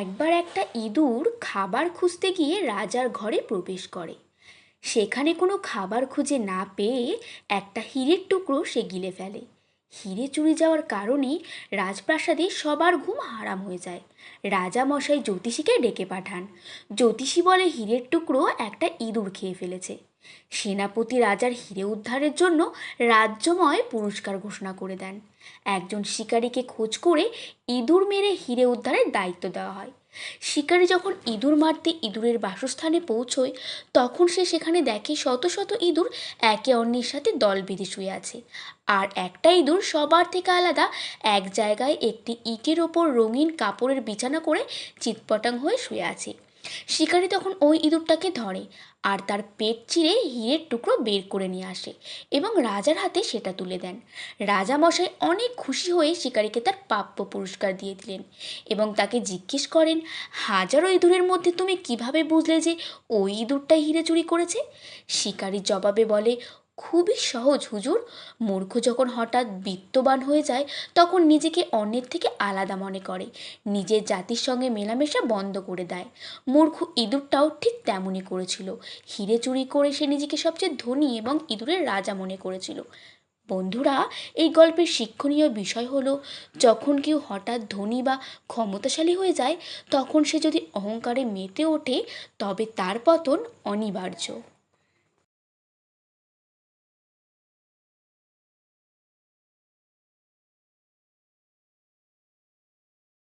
একবার একটা ইঁদুর খাবার খুঁজতে গিয়ে রাজার ঘরে প্রবেশ করে। সেখানে কোনো খাবার খুঁজে না পেয়ে একটা হিরের টুকরো সে গিলে ফেলে। হিরে চুরি যাওয়ার কারণে রাজপ্রাসাদে সবার ঘুম হারাম হয়ে যায়। রাজা মশাই জ্যোতিষীকে ডেকে পাঠান। জ্যোতিষী বলে হীরের টুকরো একটা ইঁদুর খেয়ে ফেলেছে। সেনাপতি রাজার হিরে উদ্ধারের জন্য রাজ্যময় পুরস্কার ঘোষণা করে দেন। একজন শিকারীকে খোঁজ করে ইঁদুর মেরে হিরে উদ্ধারের দায়িত্ব দেওয়া হয়। শিকারী যখন ইঁদুর মারতে ইঁদুরের বাসস্থানে পৌঁছয়, তখন সে সেখানে দেখে শত শত ইঁদুর একে অন্যের সাথে দল বেঁধে শুয়ে আছে। আর একটা ইঁদুর সবার থেকে আলাদা, এক জায়গায় একটি ইটের ওপর রঙিন কাপড়ের বিছানা করে চিৎপটাং হয়ে শুয়ে আছে। শিকারী তখন ওই ইঁদুরটাকে ধরে আর তার পেট চিরে হীরের টুকরো বের করে নিয়ে আসে এবং রাজার হাতে সেটা তুলে দেন। রাজা মশাই অনেক খুশি হয়ে শিকারিকে তার প্রাপ্য পুরস্কার দিয়ে দিলেন এবং তাকে জিজ্ঞেস করেন, হাজারো ইঁদুরের মধ্যে তুমি কীভাবে বুঝলে যে ওই ইঁদুরটাই হিরে চুরি করেছে? শিকারি জবাবে বলে খুবই সহজ হুজুর। মূর্খ যখন হঠাৎ বিত্তবান হয়ে যায়, তখন নিজেকে অন্যের থেকে আলাদা মনে করে। নিজের জাতির সঙ্গে মেলামেশা বন্ধ করে দেয়। মূর্খ ইঁদুরটাও ঠিক তেমনই করেছিল। হিরে চুরি করে সে নিজেকে সবচেয়ে ধনী এবং ইঁদুরের রাজা মনে করেছিল। বন্ধুরা, এই গল্পের শিক্ষণীয় বিষয় হলো, যখন কেউ হঠাৎ ধনী বা ক্ষমতাশালী হয়ে যায়, তখন সে যদি অহংকারে মেতে ওঠে, তবে তার পতন অনিবার্য।